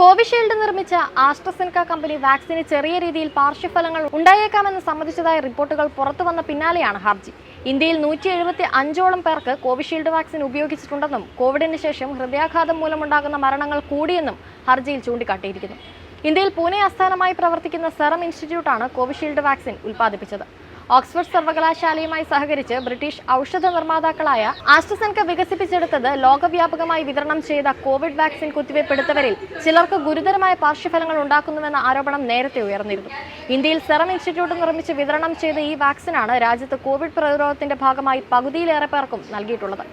Covishield നിർമ്മിച്ച ആസ്ട്രസെൻക company വാക്സിന് ചെറിയ രീതിയിൽ പാർശ്വഫലങ്ങൾ ഉണ്ടായേക്കാമെന്ന് സംബന്ധിച്ചതായ റിപ്പോർട്ടുകൾ പുറത്തുവന്ന പിന്നാലെയാണ് ഹർജി. ഇന്ത്യയിൽ നൂറ്റി എഴുപത്തി അഞ്ചോളം പേർക്ക് കോവിഷീൽഡ് വാക്സിൻ ഉപയോഗിച്ചിട്ടുണ്ടെന്നും കോവിഡിന് ശേഷം ഹൃദയാഘാതം മൂലമുണ്ടാകുന്ന മരണങ്ങൾ കൂടിയെന്നും ഹർജിയിൽ ചൂണ്ടിക്കാട്ടിയിരിക്കുന്നു. ഇന്ത്യയിൽ പൂനെ ആസ്ഥാനമായി പ്രവർത്തിക്കുന്ന സെറം ഇൻസ്റ്റിറ്റ്യൂട്ടാണ് കോവിഷീൽഡ് വാക്സിൻ ഉൽപ്പാദിപ്പിച്ചത്. ഓക്സ്ഫോർഡ് സർവകലാശാലയുമായി സഹകരിച്ച് ബ്രിട്ടീഷ് ഔഷധ നിർമ്മാതാക്കളായ ആസ്ട്രസെൻക വികസിപ്പിച്ചെടുത്തത് ലോകവ്യാപകമായി വിതരണം ചെയ്ത കോവിഡ് വാക്സിൻ കുത്തിവയ്പ്പെടുത്തവരിൽ ചിലർക്ക് ഗുരുതരമായ പാർശ്വഫലങ്ങൾ ഉണ്ടാക്കുന്നുവെന്ന ആരോപണം നേരത്തെ ഉയർന്നിരുന്നു. ഇന്ത്യയിൽ സെറം ഇൻസ്റ്റിറ്റ്യൂട്ട് നിർമ്മിച്ച് വിതരണം ചെയ്ത ഈ വാക്സിനാണ് രാജ്യത്ത് കോവിഡ് പ്രതിരോധത്തിന്റെ ഭാഗമായി പകുതിയിലേറെ പേർക്കും നൽകിയിട്ടുള്ളത്.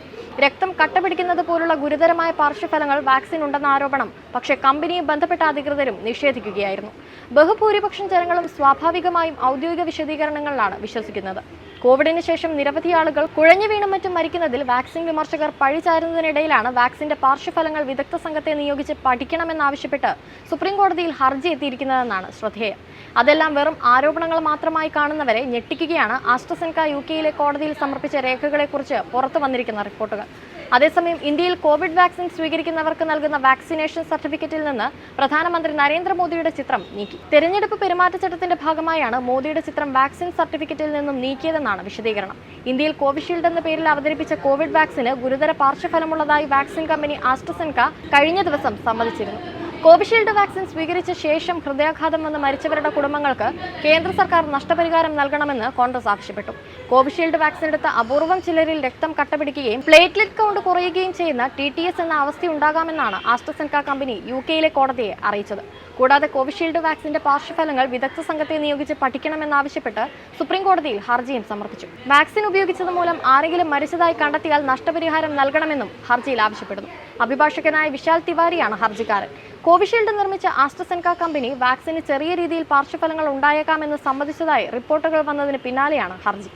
രക്തം കട്ടപിടിക്കുന്നത് പോലുള്ള ഗുരുതരമായ പാർശ്വഫലങ്ങൾ വാക്സിൻ ഉണ്ടെന്ന ആരോപണം പക്ഷേ കമ്പനിയും ബന്ധപ്പെട്ട അധികൃതരും നിഷേധിക്കുകയായിരുന്നു. ബഹുഭൂരിപക്ഷം ജനങ്ങളും സ്വാഭാവികമായും ഔദ്യോഗിക വിശദീകരണങ്ങളിലാണ് വിശ്വസിക്കുന്നത്. കോവിഡിന് ശേഷം നിരവധി ആളുകൾ കുഴഞ്ഞു വീണും മറ്റും മരിക്കുന്നതിൽ വാക്സിൻ വിമർശകർ പഴിചാരുന്നതിനിടയിലാണ് വാക്സിന്റെ പാർശ്വഫലങ്ങൾ വിദഗ്ധ സംഘത്തെ നിയോഗിച്ച് പഠിക്കണമെന്നാവശ്യപ്പെട്ട് സുപ്രീം കോടതിയിൽ ഹർജി എത്തിയിരിക്കുന്നതെന്നാണ് ശ്രദ്ധേയം. അതെല്ലാം വെറും ആരോപണങ്ങൾ മാത്രമായി കാണുന്നവരെ ഞെട്ടിക്കുകയാണ്. ആസ്ട്രസെൻക യു കെയിലെ കോടതിയിൽ സമർപ്പിച്ച രേഖകളെക്കുറിച്ച് പുറത്തു വന്നിരിക്കുന്ന റിപ്പോർട്ടുകൾ. അതേസമയം ഇന്ത്യയിൽ കോവിഡ് വാക്സിൻ സ്വീകരിക്കുന്നവർക്ക് നൽകുന്ന വാക്സിനേഷൻ സർട്ടിഫിക്കറ്റിൽ നിന്ന് പ്രധാനമന്ത്രി നരേന്ദ്രമോദിയുടെ ചിത്രം നീക്കി. തെരഞ്ഞെടുപ്പ് പെരുമാറ്റച്ചട്ടത്തിന്റെ ഭാഗമായാണ് മോദിയുടെ ചിത്രം വാക്സിൻ സർട്ടിഫിക്കറ്റിൽ നിന്നും നീക്കിയതെന്നാണ് വിശദീകരണം. ഇന്ത്യയിൽ കോവിഷീൽഡ് എന്ന പേരിൽ അവതരിപ്പിച്ച കോവിഡ് വാക്സിന് ഗുരുതര പാർശ്വഫലമുള്ളതായി വാക്സിൻ കമ്പനി ആസ്ട്രസെൻക കഴിഞ്ഞ ദിവസം സമ്മതിച്ചിരുന്നു. കോവിഷീൽഡ് വാക്സിൻ സ്വീകരിച്ച ശേഷം ഹൃദയാഘാതം വന്ന് മരിച്ചവരുടെ കുടുംബങ്ങൾക്ക് കേന്ദ്ര സർക്കാർ നഷ്ടപരിഹാരം നൽകണമെന്ന് കോൺഗ്രസ് ആവശ്യപ്പെട്ടു. കോവിഷീൽഡ് വാക്സിൻ എടുത്ത അപൂർവം ചിലരിൽ രക്തം കട്ടപിടിക്കുകയും പ്ലേറ്റ്ലെറ്റ് കൗണ്ട് കുറയുകയും ചെയ്യുന്ന ടി ടി എസ് എന്ന അവസ്ഥയുണ്ടാകാമെന്നാണ് ആസ്ട്രസെൻക കമ്പനി യു കെയിലെ കോടതിയെ അറിയിച്ചത്. കൂടാതെ കോവിഷീൽഡ് വാക്സിന്റെ പാർശ്വഫലങ്ങൾ വിദഗ്ധ സംഘത്തെ നിയോഗിച്ച് പഠിക്കണമെന്നാവശ്യപ്പെട്ട് സുപ്രീം കോടതിയിൽ ഹർജിയും സമർപ്പിച്ചു. വാക്സിൻ ഉപയോഗിച്ചത് മൂലം ആരെങ്കിലും മരിച്ചതായി കണ്ടെത്തിയാൽ നഷ്ടപരിഹാരം നൽകണമെന്നും ഹർജിയിൽ ആവശ്യപ്പെടുന്നു. അഭിഭാഷകനായ വിശാൽ തിവാരിയാണ് ഹർജിക്കാരൻ. കോവിഷീൽഡ് നിർമ്മിച്ച ആസ്ട്രസെൻക കമ്പനി വാക്സിന് ചെറിയ രീതിയിൽ പാർശ്വഫലങ്ങൾ ഉണ്ടായേക്കാമെന്ന് സമ്മതിച്ചതായി റിപ്പോർട്ടുകൾ വന്നതിന് പിന്നാലെയാണ് ഹർജി.